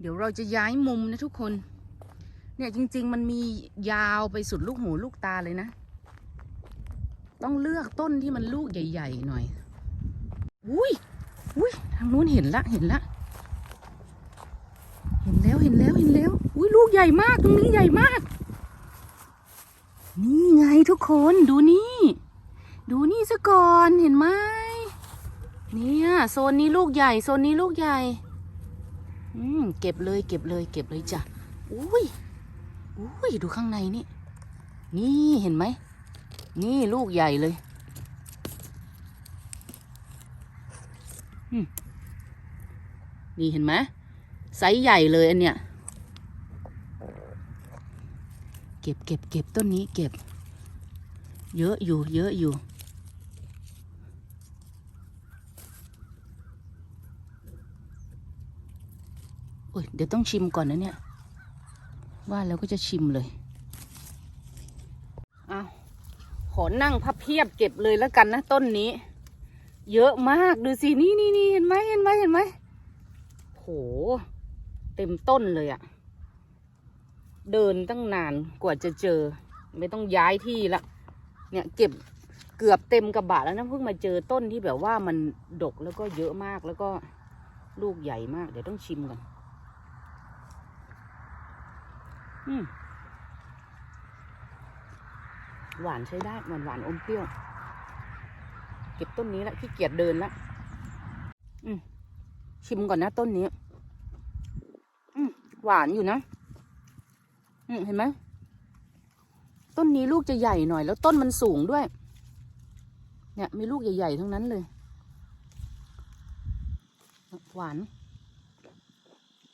เดี๋ยวเราจะย้ายมุมนะทุกคน เนี่ยจริง ๆ มันมียาวไปสุดลูกหูลูกตาเลยนะ ต้องเลือกต้นที่มันลูกใหญ่ ๆ หน่อย อุ้ยอุ้ยทางนู้นเห็นละเห็นละ เห็นแล้วเห็นแล้วเห็นแล้ว อุ้ยลูกใหญ่มากตรงนี้ใหญ่มาก นี่ไงทุกคนดูนี่ ดูนี่ซะก่อนเห็นไหมเนี่ยโซนนี้ลูกใหญ่โซนนี้ลูกใหญ่ อืมเก็บเลยเก็บเลย เก็บเลยจ้ะอุ้ยอุ้ยดูข้างในนี่ นี่เห็นไหม นี่ลูกใหญ่เลยนี่เห็นไหมไซส์ใหญ่เลยอันเนี้ยเก็บเก็บเก็บต้นนี้เก็บ เยอะอยู่ เยอะอยู่ อ้ยเดี๋ยวต้องชิมก่อนนะเนี่ย ว่าแล้วก็จะชิมเลยเอาขอนั่งพับเพียบเก็บเลยแล้วกันนะต้นนี้ เยอะมากดูสินี่นี่นี่เห็นไหมเห็นไหมเห็นไหมโห เต็มต้นเลยอะเดินตั้งนานกว่าจะเจอ ไม่ต้องย้ายที่ละ เนี่ยเก็บเกือบเต็มกระบะแล้วนะเพิ่งมาเจอต้นที่แบบว่ามันดกแล้วก็เยอะมากแล้วก็ลูกใหญ่มาก เดี๋ยวต้องชิมก่อน อืม หวานใช้ได้หวานหวานอมเปรี้ยว เก็บต้นนี้ละขี้เกียจเดินละอืมชิมก่อนนะต้นนี้อืมหวานอยู่นะอืมเห็นไหมต้นนี้ลูกจะใหญ่หน่อย แล้วต้นมันสูงด้วย เนี่ย มีลูกใหญ่ๆทั้งนั้นเลย หวาน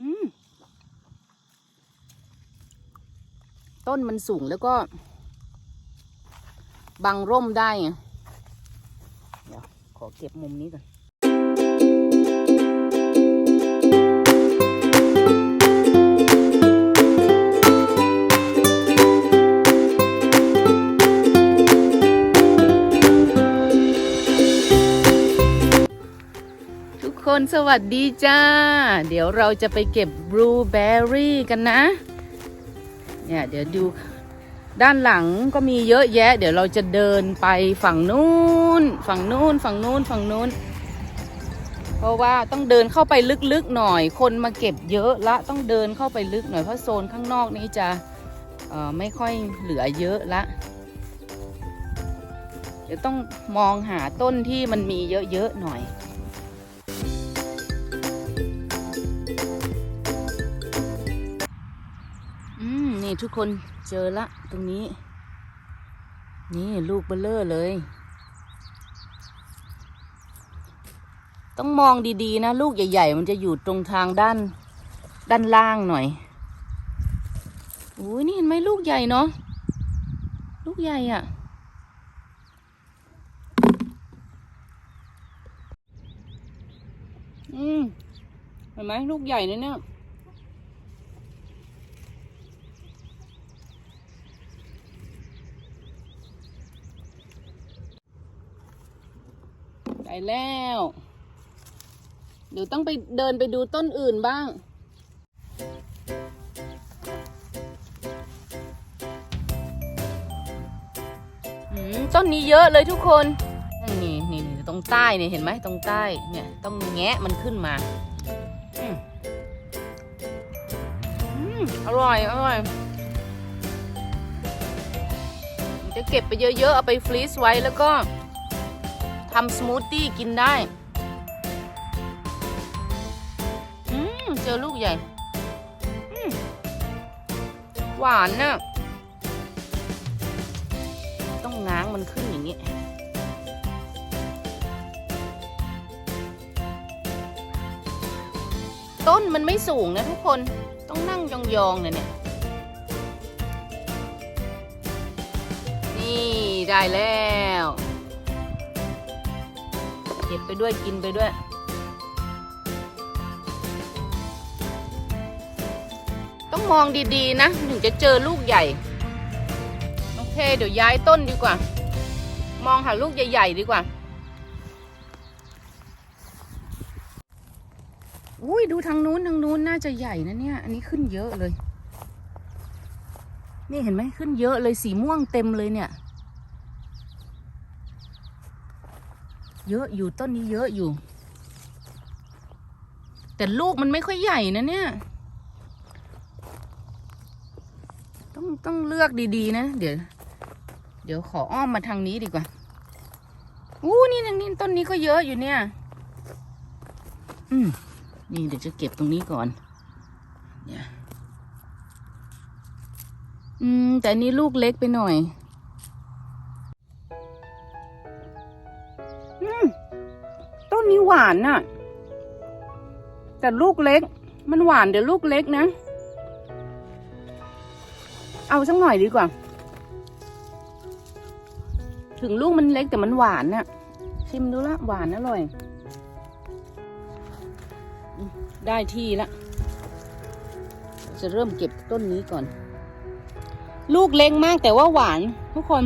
อืม ต้นมันสูงแล้วก็ บังร่มได้ไงเดี๋ยวขอเก็บมุมนี้ก่อนทุกคนสวัสดีจ้า เดี๋ยวเราจะไปเก็บบลูเบอร์รี่กันนะ เนี่ยเดี๋ยวดูด้านหลังก็มีเยอะแยะ เดี๋ยวเราจะเดินไปฝั่งนู้น ฝั่งนู้น ฝั่งนู้น ฝั่งนู้น เพราะว่าต้องเดินเข้าไปลึกๆหน่อย คนมาเก็บเยอะละต้องเดินเข้าไปลึกหน่อยเพราะโซนข้างนอกนี้จะไม่ค่อยเหลือเยอะละ เดี๋ยวต้องมองหาต้นที่มันมีเยอะๆหน่อย นี่ทุกคนเจอละตรงนี้ นี่ลูกเบลเลอร์เลย ต้องมองดีๆนะ ลูกใหญ่ ๆ มันจะอยู่ตรงทางด้าน ด้านล่างหน่อยโอ้ยนี่เห็นไหมลูกใหญ่เนาะลูกใหญ่อะ่ะอืมเห็นไหมลูกใหญ่นะเนี่ย แล้ว เดี๋ยวต้องไปเดินไปดูต้นอื่นบ้าง ต้นนี้เยอะเลยทุกคน นี่นี่นี่ตรงใต้เนี่ยเห็นไหมตรงใต้ เนี่ยต้องแงะมันขึ้นมาอืมอืมอร่อย อร่อย จะเก็บไปเยอะๆ เอาไปฟรีซไว้แล้วก็ ทำสมูทตี้กินได้ อืม เจอลูกใหญ่ หวานน่ะต้องง้างมันขึ้นอย่างนี้ ต้นมันไม่สูงนะทุกคน ต้องนั่งยองๆเลยเนี่ยนี่ได้แล้ว เก็บไปด้วยกินไปด้วย ต้องมองดีๆ นะ ถึงจะเจอลูกใหญ่ โอเค เดี๋ยวย้ายต้นดีกว่า มองหาลูกใหญ่ ๆ ดีกว่า อุ้ยดูทางนู้นทางนู้นน่าจะใหญ่นะเนี่ย อันนี้ขึ้นเยอะเลย นี่เห็นไหมขึ้นเยอะเลยสีม่วงเต็มเลยเนี่ย เยอะอยู่ต้นนี้เยอะอยู่ แต่ลูกมันไม่ค่อยใหญ่นะเนี่ย ต้องต้องเลือกดีๆนะ เดี๋ยว เดี๋ยวขออ้อมมาทางนี้ดีกว่าอู้นี่ทางนี้ต้นนี้ก็เยอะอยู่เนี่ย อืมนี่เดี๋ยวจะเก็บตรงนี้ก่อน เนี่ย อืม แต่นนี้ลูกเล็กไปหน่อย ต้นนี้หวานน่ะ แต่ลูกเล็ก มันหวานเดี๋ยวลูกเล็กนะ เอาสักหน่อยดีกว่า ถึงลูกมันเล็กแต่มันหวานน่ะ ชิมดูละหวานอร่อย ได้ที่ละ จะเริ่มเก็บต้นนี้ก่อน ลูกเล็กมากแต่ว่าหวานทุกคน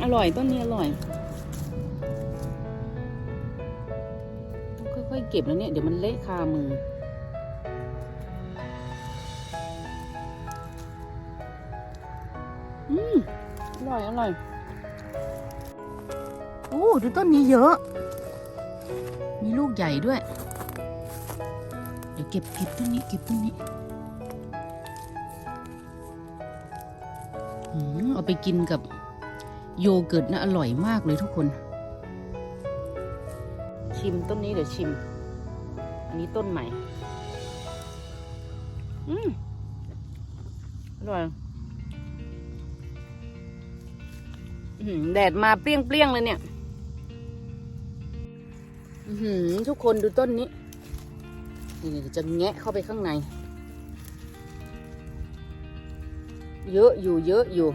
อืมอร่อยต้นนี้อร่อยค่อยๆเก็บแล้วเนี่ย เดี๋ยวมันเละคามือ อืมอร่อย อร่อยโอ้ดูต้นนี้เยอะ มีลูกใหญ่ด้วย เดี๋ยวเก็บเก็บต้นนี้เก็บต้นนี้อืมเอาไปกินกับ โยเกิร์ตนะอร่อยมากเลยทุกคน ชิมต้นนี้เดี๋ยวชิม อันนี้ต้นใหม่ อืมอร่อยอื้อหือแดดมาเปรี้ยงๆเลยเนี่ยทุกคนดูต้นนี้ นี่จะแงะเข้าไปข้างใน เยอะอยู่เยอะอยู่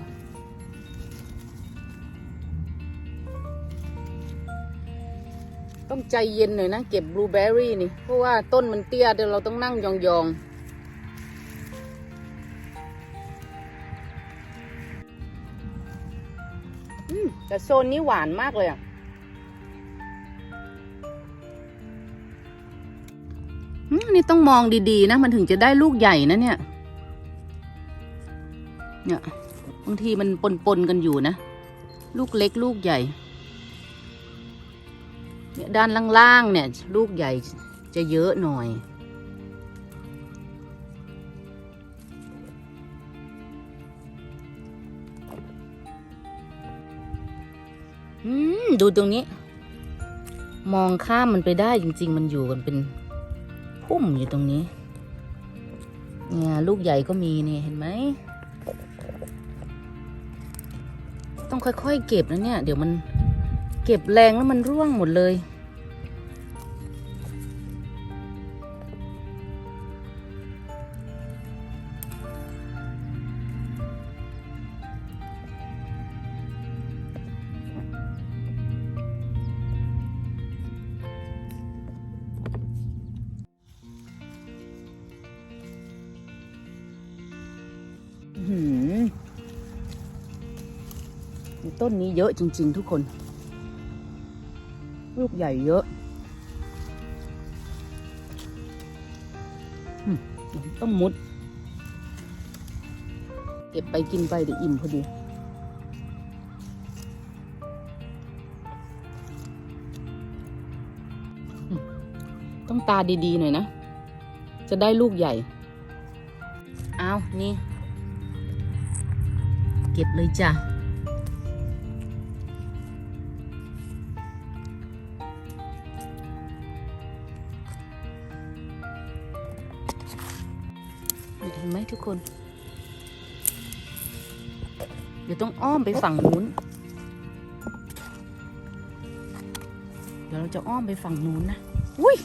ต้องใจเย็นหน่อยนะ เก็บบลูเบอร์รี่นี่ เพราะว่าต้นมันเตี้ยเดี๋ยวเราต้องนั่งยองๆแต่โซนนี้หวานมากเลยอะ นี่ต้องมองดีๆนะ มันถึงจะได้ลูกใหญ่นะเนี่ย เนี่ย บางทีมันปนๆกันอยู่นะ ลูกเล็กลูกใหญ่ ด้านล่างๆเนี่ย ลูกใหญ่จะเยอะหน่อย อืม ดูตรงนี้ มองข้ามมันไปได้จริง ๆ มันอยู่กันเป็นพุ่มอยู่ตรงนี้ เนี่ยลูกใหญ่ก็มีเนี่ยเห็นไหม ต้องค่อยๆเก็บนะเนี่ย เดี๋ยวมันเก็บแรงแล้วมันร่วงหมดเลย ต้นนี้เยอะจริง ๆ ทุกคน ลูกใหญ่เยอะต้องมุด เก็บไปกินไปเดี๋ยวอิ่มพอดีต้องตาดีๆหน่อยนะ จะได้ลูกใหญ่ เอานี่ เก็บเลยจ้ะ ทุกคน เดี๋ยวต้องอ้อมไปฝั่งนู้น เดี๋ยวเราจะอ้อมไปฝั่งนู้นนะ อุ้ย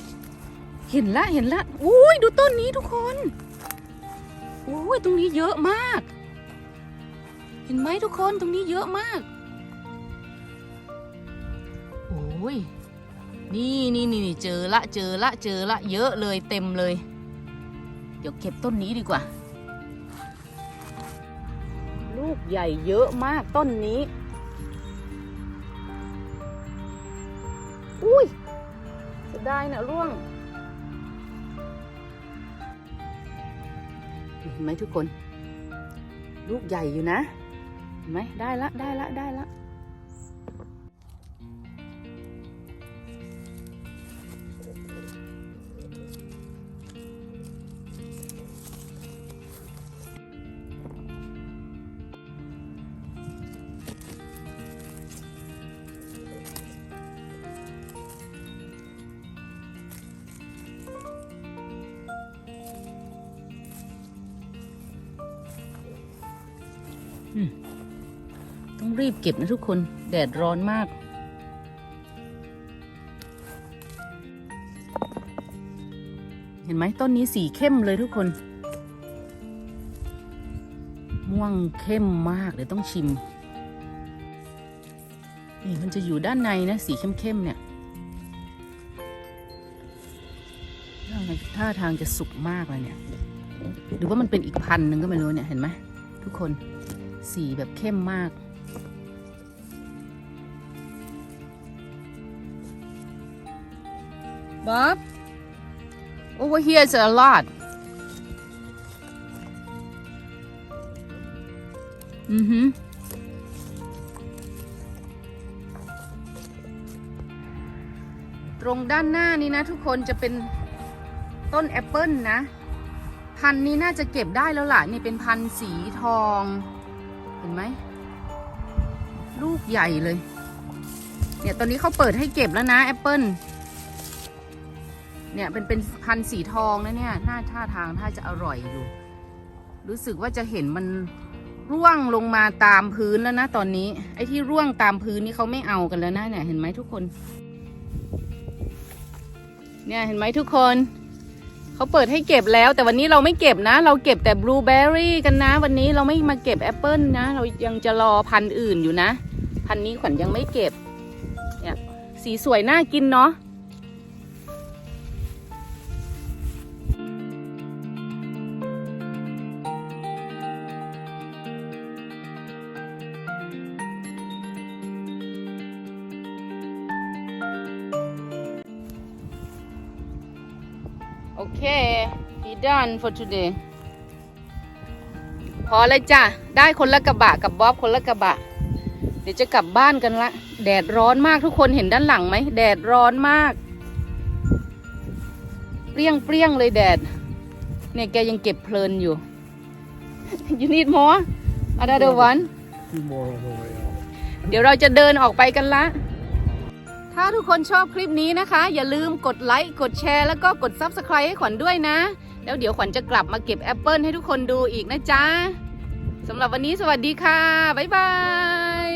เห็นละเห็นละอุ้ยดูต้นนี้ทุกคนอุ้ยตรงนี้เยอะมาก เห็นไหมทุกคนตรงนี้เยอะมากโอ้ยนี่นี่นี่นี่เจอละเจอละเจอละเยอะเลยเต็มเลย เดี๋ยวเก็บต้นนี้ดีกว่า ลูกใหญ่เยอะมากต้นนี้ อุ้ยจะได้นะร่วงเห็นไหมทุกคน ลูกใหญ่อยู่นะเห็นไหมได้ละได้ละได้ละ ต้องรีบเก็บนะทุกคน แดดร้อนมาก เห็นไหมต้นนี้สีเข้มเลยทุกคน ม่วงเข้มมากเดี๋ยวต้องชิม นี่มันจะอยู่ด้านในนะ สีเข้มๆเนี่ยท่าทางจะสุกมากเลยเนี่ย หรือว่ามันเป็นอีกพันหนึ่งก็ไม่รู้เนี่ย เห็นไหมทุกคนสีแบบเข้มมาก Bob over here is a lot อือหือตรงด้านหน้านี้นะทุกคนจะเป็นต้นแอปเปิลนะ พันนี้น่าจะเก็บได้แล้วล่ะ นี่เป็นพันสีทอง เห็นไหม ลูกใหญ่เลย เนี่ยตอนนี้เขาเปิดให้เก็บแล้วนะแอปเปิล เนี่ยเป็นเป็นพันธุ์สีทองนะเนี่ยหน้าท่าทางถ้าจะอร่อยอยู่ รู้สึกว่าจะเห็นมันร่วงลงมาตามพื้นแล้วนะตอนนี้ ไอ้ที่ร่วงตามพื้นนี่เขาไม่เอากันแล้วนะเนี่ยเห็นไหมทุกคน เนี่ยเห็นไหมทุกคนเขาเปิดให้เก็บแล้ว แต่วันนี้เราไม่เก็บนะ เราเก็บแต่บลูเบอร์รี่กันนะ วันนี้เราไม่มาเก็บแอปเปิลนะ เรายังจะรอพันธุ์อื่นอยู่นะ พันธุ์นี้ขวัญยังไม่เก็บเนี่ยสีสวยน่ากินเนาะ done for today พอเลยจ้ะ ได้คนละกระบะกับบ๊อบคนละกระบะ เดี๋ยวจะกลับบ้านกันละ แดดร้อนมากทุกคนเห็นด้านหลังไหม แดดร้อนมาก เปรี้ยงเปรี้ยงเลยแดด เนี่ยแกยังเก็บเพลินอยู่ you need more another one Two more on the way out. เดี๋ยวเราจะเดินออกไปกันละถ้าทุกคนชอบคลิปนี้นะคะ อย่าลืมกดไลค์ กดแชร์ แล้วก็กด Subscribe ให้ขวัญด้วยนะ แล้วเดี๋ยวขวัญจะกลับมาเก็บแอปเปิลให้ทุกคนดูอีกนะจ๊ะสำหรับวันนี้สวัสดีค่ะ บ๊ายบาย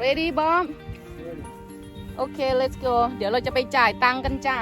ready Bob โอเค let's go เดี๋ยวเราจะไปจ่ายตังค์กันจ้า